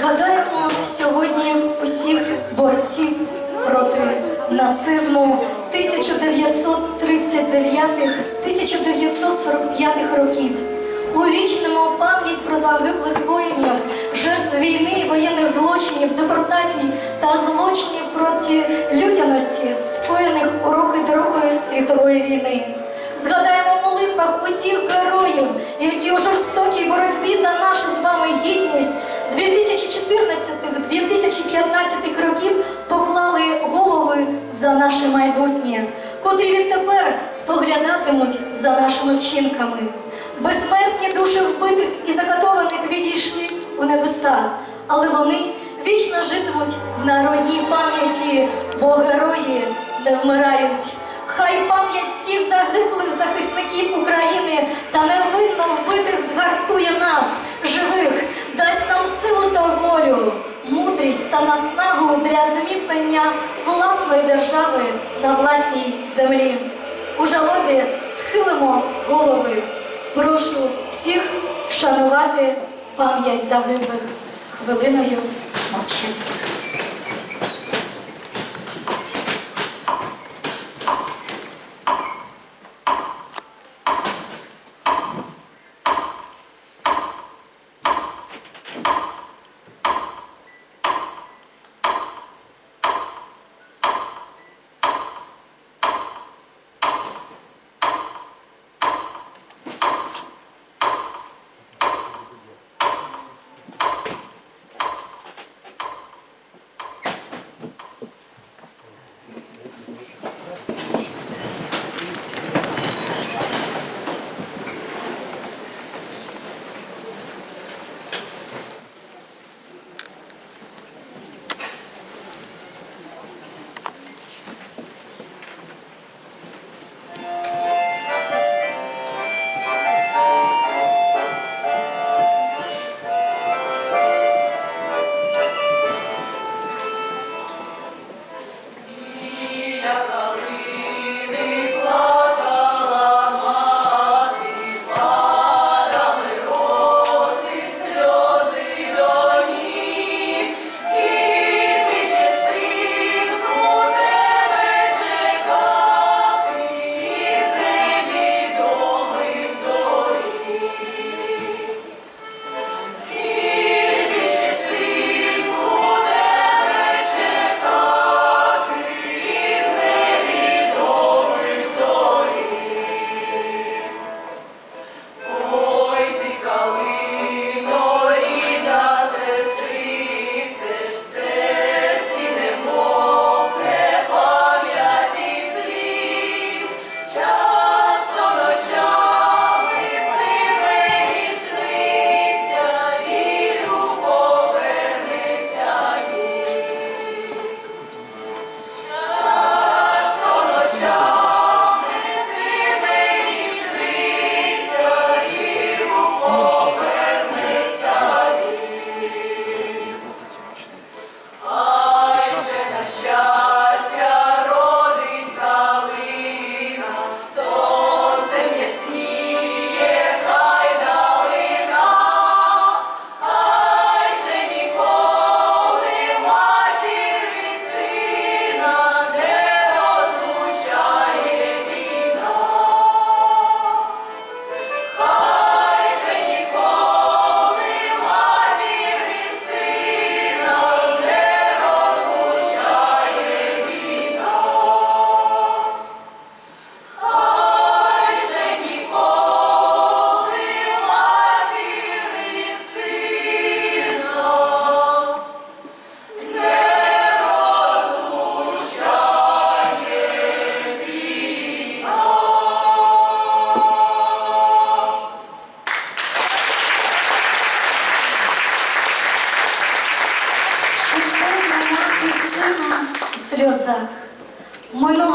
Згадаємо сьогодні усіх борців проти нацизму 1939-1945 років. Увічнимо пам'ять про загиблих воїнів, жертв війни воєнних злочинів, депортацій та злочинів проти людяності, скоєних у роки Другої світової війни. Згадаємо молитвах усіх 2014-2015 років поклали голови за наше майбутнє, котрі відтепер споглядатимуть за нашими вчинками. Безсмертні душі вбитих і закатованих відійшли у небеса, але вони вічно житимуть в народній пам'яті, бо герої не вмирають. Хай пам'ять всіх загиблих захисників України та невинно вбитих згартує нас, живих, дасть нам силу та наснагу для зміцнення власної держави на власній землі. У жалобі схилимо голови. Прошу всіх вшанувати пам'ять загиблих хвилиною мовчання. Сльозах. Минуло